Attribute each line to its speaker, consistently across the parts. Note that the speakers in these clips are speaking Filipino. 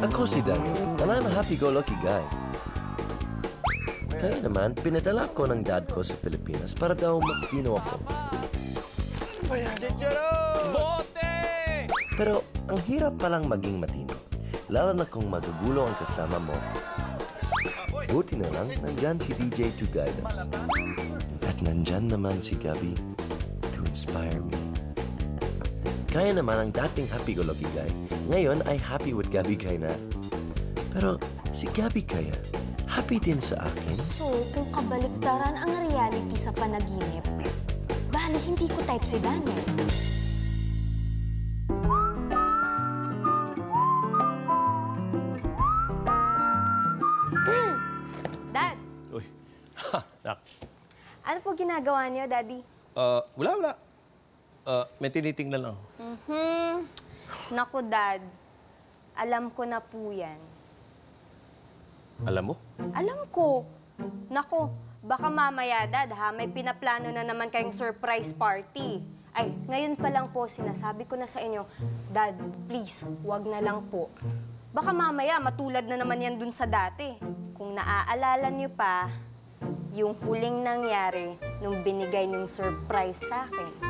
Speaker 1: Ako si Daniel, and I'm a happy-go-lucky guy. Kaya naman, pinadala ko ng dad ko sa Pilipinas para daw magtino ako.
Speaker 2: Bote!
Speaker 1: Pero ang hirap palang maging matino, lalo na kung magugulo ang kasama mo. Buti na lang, nandyan si DJ to guide us. At nandyan naman si Gabby Kaya naman ang dating happy-go-lucky guy, ngayon ay happy with Gabby Guy na. Pero si Gabby kaya, happy din sa akin?
Speaker 3: So, kung kabaliktaran ang reality sa panaginip, bali hindi ko type si Daniel. Dad,
Speaker 2: Uy. Ha, nak.
Speaker 3: ano po ginagawa niyo, Daddy?
Speaker 2: Uh, wala, wala. Uh, may tinitingnan lang.
Speaker 3: Hmm, naku, Dad. Alam ko na po yan.
Speaker 2: Alam mo?
Speaker 3: Alam ko. Naku, baka mamaya, Dad, ha? May pinaplano na naman kayong surprise party. Ay, ngayon pa lang po, sinasabi ko na sa inyo, Dad, please, wag na lang po. Baka mamaya, matulad na naman yan dun sa dati. Kung naaalala niyo pa, yung huling nangyari nung binigay niyong surprise sa akin.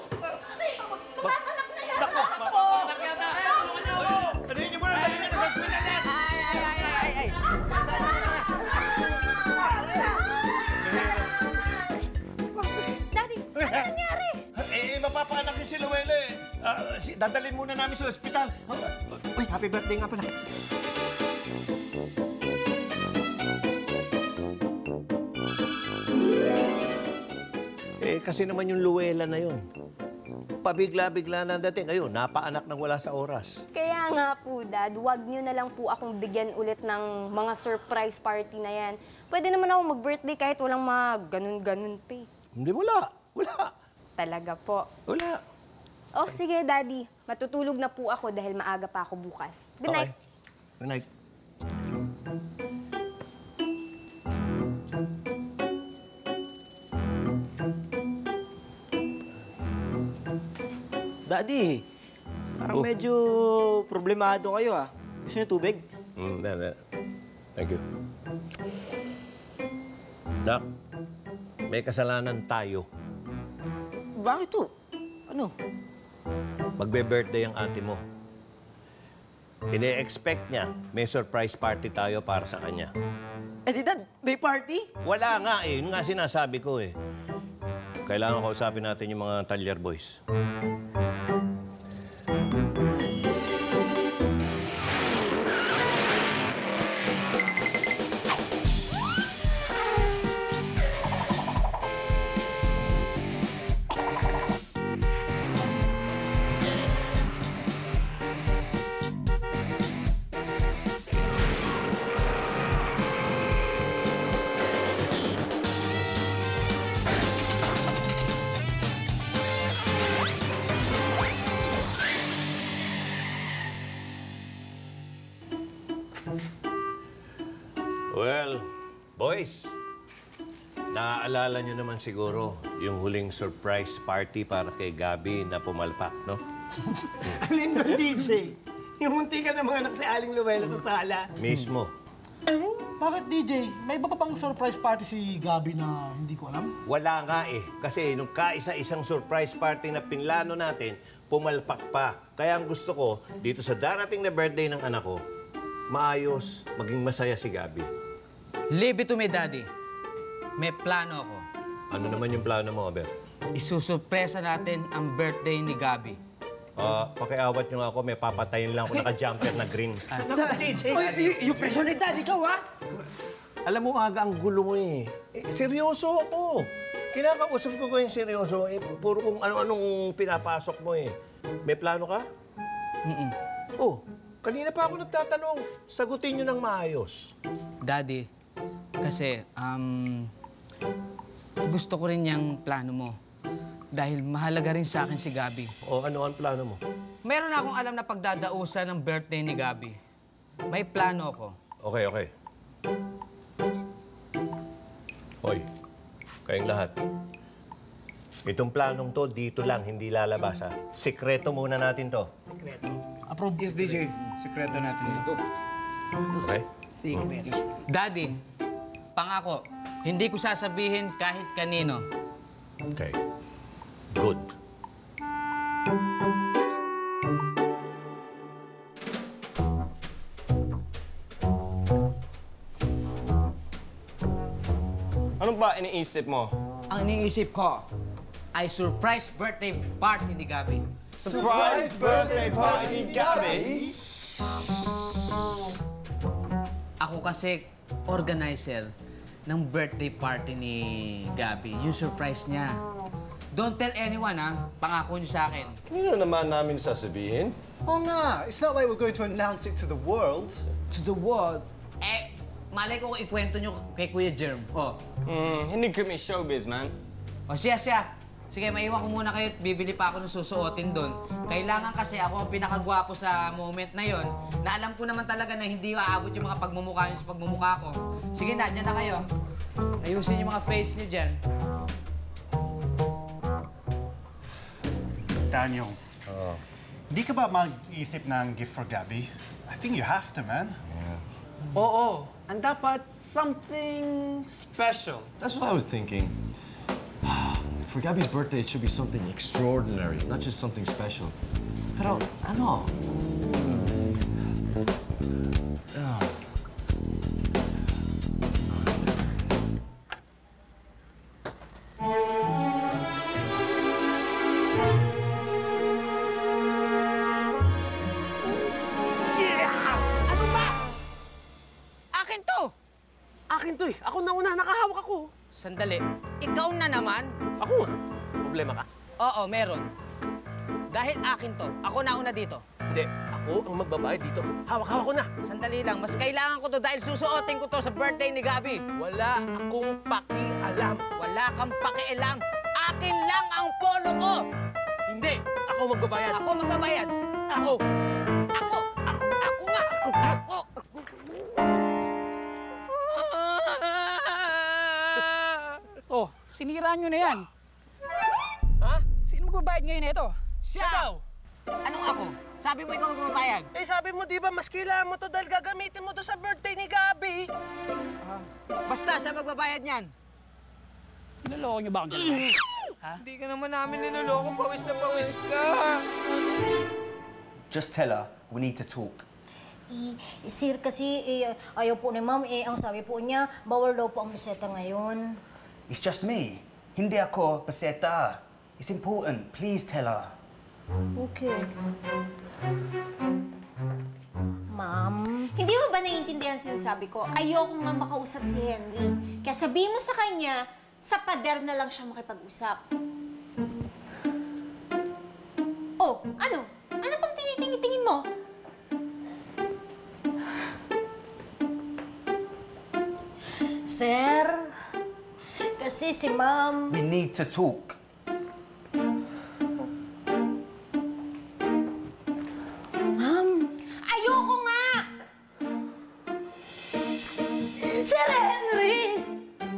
Speaker 4: dadalhin muna namin sa ospital. Uy, happy birthday nga pala.
Speaker 2: Eh, kasi naman yung Luella na yun. Pabigla-bigla na dating. Ayun, napaanak ng wala sa oras.
Speaker 3: Kaya nga po, Dad, wag niyo na lang po akong bigyan ulit ng mga surprise party na yan. Pwede naman ako mag-birthday kahit walang mga ganun-ganun pa eh.
Speaker 2: Hindi, wala. Wala.
Speaker 3: Talaga po.
Speaker 2: Wala.
Speaker 3: Oh, sige, Daddy. Matutulog na po ako dahil maaga pa ako bukas. Good night.
Speaker 2: Okay. Good night.
Speaker 5: Daddy, parang
Speaker 2: Oh.
Speaker 5: medyo problemado kayo ah. Gusto niyo tubig?
Speaker 2: Mm, na, na. Thank you. Nak, may kasalanan tayo.
Speaker 5: Bakit to? Ano?
Speaker 2: Magbe-birthday ang ate mo. Ine-expect niya may surprise party tayo para sa kanya.
Speaker 5: Eh di dad, may party?
Speaker 2: Wala nga eh. Yun nga sinasabi ko eh. Kailangan kausapin natin yung mga Talyer Boys. Boys, naaalala nyo naman siguro yung huling surprise party para kay Gabi na pumalpak, no?
Speaker 6: Alin doon, DJ? Yung munti ka na mga anak si Aling Luella sa sala.
Speaker 2: Mismo.
Speaker 7: Bakit DJ? May iba pa bang surprise party si Gabi na hindi ko alam?
Speaker 2: Wala nga eh. Kasi nung kaisa-isang surprise party na pinlano natin, pumalpak pa. Kaya ang gusto ko, dito sa darating na birthday ng anak ko, maayos, maging masaya si Gabi.
Speaker 8: Leave it to me, Daddy. May plano ako.
Speaker 2: Ano naman yung plano mo, Aber?
Speaker 8: Isusurpresa natin ang birthday ni Gabi.
Speaker 2: Ah, pakiawat nyo nga ako, may papatayin lang ako naka-jumper na green.
Speaker 6: Naku, DJ.
Speaker 5: yung presyo ni dad, ikaw ah!
Speaker 2: Alam mo, aga ang gulo mo eh. eh seryoso ako. Kinakausap ko ko yung seryoso. Eh, puro kung ano-anong pinapasok mo eh. May plano ka?
Speaker 8: Mm-mm.
Speaker 2: Oh, Kanina pa ako nagtatanong. Sagutin nyo ng maayos.
Speaker 8: Daddy, kasi um, gusto ko rin yung plano mo. Dahil mahalaga rin sa akin si Gabi.
Speaker 2: O ano ang plano mo?
Speaker 8: Meron akong alam na pagdadausan ng birthday ni Gabi. May plano ako.
Speaker 2: Okay, okay. Hoy, kayong lahat. Itong planong to, dito lang, hindi lalabas ha. Sikreto muna natin to.
Speaker 7: Approve.
Speaker 9: Yes, DJ. Sekreto natin ito.
Speaker 2: Okay?
Speaker 8: Daddy, pangako, hindi ko sasabihin kahit kanino.
Speaker 2: Okay. Good.
Speaker 9: Ano ba iniisip mo?
Speaker 8: Ang iniisip ko ay surprise birthday party ni Gabi.
Speaker 9: Surprise birthday party ni Gabi?
Speaker 8: Ako kasi organizer ng birthday party ni Gabi. Yung surprise niya. Don't tell anyone, ha? Pangako niyo sa akin.
Speaker 9: Kanino naman namin sasabihin?
Speaker 10: Oh nga, it's not like we're going to announce it to the world.
Speaker 8: To the world. Eh, malay ko kung ikwento niyo kay Kuya Germ. Oh.
Speaker 9: Hmm, hindi kami showbiz, man.
Speaker 8: O siya, siya. Sige, maiwan ko muna kayo at bibili pa ako ng susuotin doon. Kailangan kasi ako ang pinakagwapo sa moment na yon. Na alam ko naman talaga na hindi aabot yung mga pagmumukha niyo sa pagmumukha ko. Sige na, dyan na kayo. Ayusin yung mga face niyo dyan.
Speaker 11: Daniel, di ka ba mag-isip ng gift for Gabby? I think you have to, man.
Speaker 12: Oo. Ang dapat, something special.
Speaker 13: That's what I was thinking. For Gabby's birthday, it should be something extraordinary, not just something special. Pero, ano? Ah.
Speaker 8: Ikaw na naman?
Speaker 12: Ako nga. Problema ka?
Speaker 8: Oo, meron. Dahil akin to, ako na una dito.
Speaker 12: Hindi. Ako ang magbabayad dito. Hawak-hawak ko na.
Speaker 8: Sandali lang, mas kailangan ko to dahil susuotin ko to sa birthday ni Gabi.
Speaker 12: Wala akong pakialam.
Speaker 8: Wala kang pakialam. Akin lang ang polo ko.
Speaker 12: Hindi. Ako magbabayad.
Speaker 8: Ako magbabayad.
Speaker 12: Ako.
Speaker 8: Ako
Speaker 5: sinira nyo na yan.
Speaker 12: Ha?
Speaker 5: Sino magbabayad ngayon ito?
Speaker 8: Siya! daw. Anong ako? Sabi mo ikaw magbabayad.
Speaker 6: Eh sabi mo di ba mas kailangan mo to dahil gagamitin mo to sa birthday ni Gabi?
Speaker 8: Basta siya magbabayad niyan.
Speaker 5: Niloloko nyo ba akong dalawa?
Speaker 6: Hindi ka naman namin niloloko, pawis na pawis ka.
Speaker 9: Just tell her we need to talk.
Speaker 14: Eh, sir, kasi eh, ayaw po ni ma'am, eh, ang sabi po niya, bawal daw po ang biseta ngayon.
Speaker 9: It's just me. Hindi ako paseta. It's important. Please tell her.
Speaker 14: Okay. Ma'am,
Speaker 15: Hindi mo ba naiintindihan sinasabi ko? Ayokong nga makausap si Henry. Kaya sabihin mo sa kanya, sa pader na lang siya makipag-usap. Oh, ano? Ano pang tinitingin-tingin mo?
Speaker 14: sir, kasi si ma'am,
Speaker 9: We need to talk.
Speaker 14: ma'am,
Speaker 15: Ayoko nga!
Speaker 14: Sir Henry!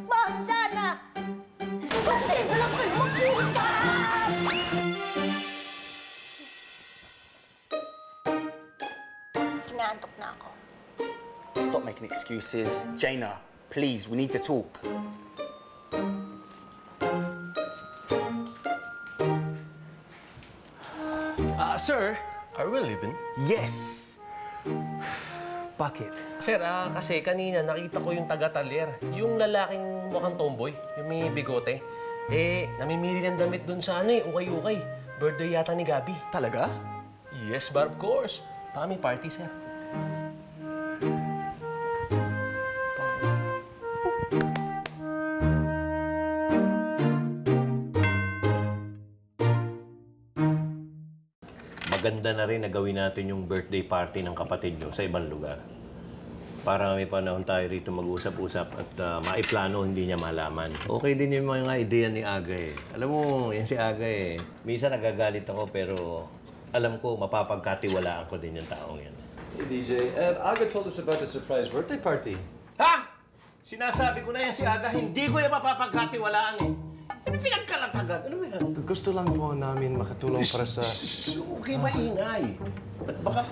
Speaker 14: Ma'am, sana! Pati na lang kayo mag-usap!
Speaker 15: Inaantok na ako.
Speaker 9: Stop making excuses. Jaina, please, we need to talk.
Speaker 12: Sir, are we leaving?
Speaker 9: Yes! Bakit?
Speaker 12: Sir, ah, kasi kanina nakita ko yung taga-talir. Yung lalaking mukhang tomboy, yung may bigote. Eh, namimili ng damit dun sa ano eh, ukay-ukay. Birthday yata ni Gabi.
Speaker 9: Talaga?
Speaker 12: Yes, but of course. Baka may party, sir.
Speaker 2: Maganda na rin na gawin natin yung birthday party ng kapatid nyo sa ibang lugar. Para may panahon tayo rito mag-usap-usap at ah, maiplano hindi niya malaman. Okay din yung mga ideya ni Aga eh. Alam mo, yan si Aga eh. Minsan nagagalit ako pero alam ko mapapagkatiwalaan ko din yung taong yan.
Speaker 13: Hey, DJ. Uh, Aga told us about the surprise birthday party.
Speaker 2: Ha? Sinasabi ko na yan si Aga, hindi ko yan mapapagkatiwalaan eh. Ano pinagkalatagan? Ano ba yan?
Speaker 13: Gusto lang po namin makatulong para sa...
Speaker 2: Okay, maingay. At baka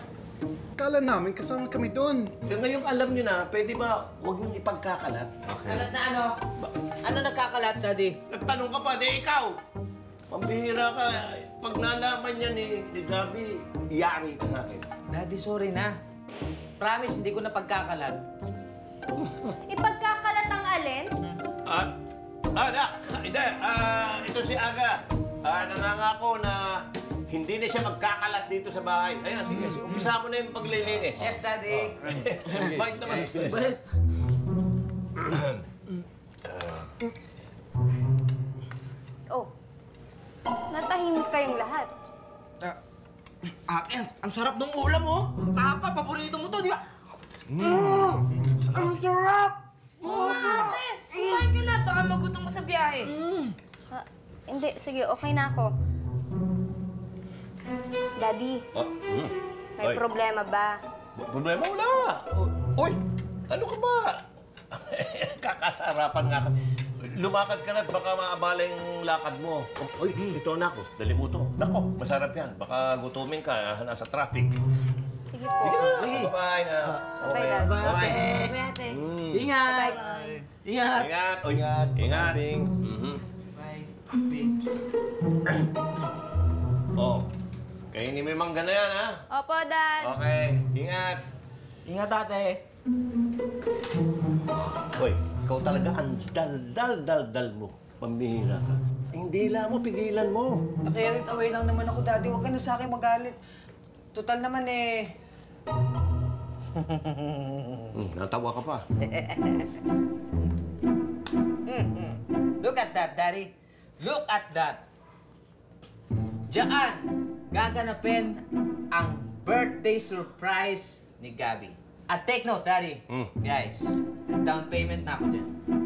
Speaker 10: Kala namin kasama kami doon.
Speaker 2: Sa ngayong alam niyo na, pwede ba huwag niyong ipagkakalat?
Speaker 8: Kalat na ano? Ano nagkakalat, Daddy?
Speaker 2: Nagtanong ka pa, di ikaw! Pambihira ka. Pag nalaman niya ni, ni Gabi, iyari ka sa akin.
Speaker 8: Daddy, sorry na. Promise, hindi ko na pagkakalat.
Speaker 3: Ipagkakalat ang alin?
Speaker 2: Ah, ah, na, hindi. Ah, ito si Aga. Ah, nangangako na hindi na siya magkakalat dito sa bahay. Ayan, sige. Umpisa mo na yung paglilinis.
Speaker 8: Yes, Daddy.
Speaker 2: Bait naman.
Speaker 8: Bait.
Speaker 3: Oh, natahimik kayong lahat.
Speaker 6: Akin, ang sarap ng ulam, oh. Tapa, paborito mo to, di ba?
Speaker 16: Ang sa biyahe.
Speaker 3: Ah, hindi, sige, okay na ako. Daddy,
Speaker 2: Ah, hmm.
Speaker 3: may
Speaker 2: Oy.
Speaker 3: problema ba?
Speaker 2: Problema wala. Uy, ano ka ba? Kakasarapan nga ka. Lumakad ka na at baka maabala yung lakad mo. Uy, ito na ako. Dali mo to. Nako, masarap yan. Baka gutumin ka, ah, nasa traffic.
Speaker 3: Sige po.
Speaker 2: Sige na. Bye-bye na.
Speaker 3: Bye, Dad.
Speaker 2: Bye-bye.
Speaker 3: Bye, ate.
Speaker 2: Mm.
Speaker 6: Ingat!
Speaker 3: Bye.
Speaker 6: Ingat!
Speaker 2: Ingat. Ingat. Ingat. Mhm.
Speaker 8: Bye, babes.
Speaker 2: Oh, kainin mo yung mangga na yan, ha?
Speaker 3: Opo, Dad.
Speaker 2: Okay, ingat.
Speaker 6: Ingat, ate.
Speaker 2: Hoy, ikaw talaga ang dal-dal-dal-dal mo. Pambihira ka. Hindi lang mo, pigilan mo.
Speaker 8: Nakirit away lang naman ako, Daddy. Huwag ka na sa akin magalit. Total naman eh.
Speaker 2: Hmm, natawa ka pa.
Speaker 8: Look at that, Daddy. Look at that. Diyan, gaganapin ang birthday surprise ni Gabby. At take note, Daddy.
Speaker 2: Hmm.
Speaker 8: Guys, down payment na ako dyan.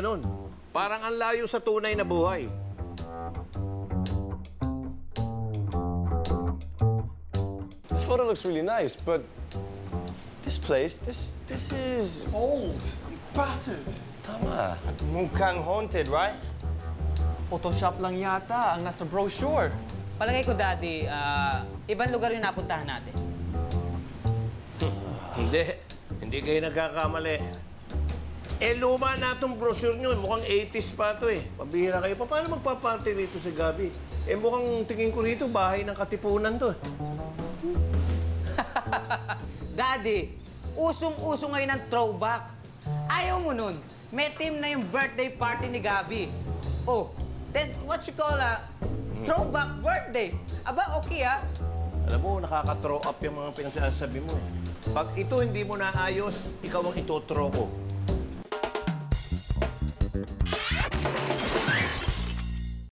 Speaker 2: Ganun? Parang ang layo sa tunay na buhay.
Speaker 13: This photo looks really nice, but this place, this this is
Speaker 10: Old. Battered.
Speaker 13: tama.
Speaker 6: Mukhang haunted, right? Photoshop lang yata ang nasa brochure.
Speaker 8: Palagay ko, Daddy, ah, ibang lugar yung napuntahan natin.
Speaker 2: Hindi. Hindi kayo nagkakamali. Eh, luma na itong brochure nyo. Mukhang 80s pa ito eh. Pabihira kayo. Pa- Paano magpa-party rito si Gabi? Eh, mukhang tingin ko rito, bahay ng katipunan to.
Speaker 8: Daddy, usong-uso ngayon ang throwback. Ayaw mo nun. May team na yung birthday party ni Gabi. Oh, then what you call a throwback birthday? Aba, okay ah.
Speaker 2: Alam mo, nakaka-throw up yung mga pinagsasabi mo eh. Pag ito hindi mo naayos, ikaw ang ito-throw ko.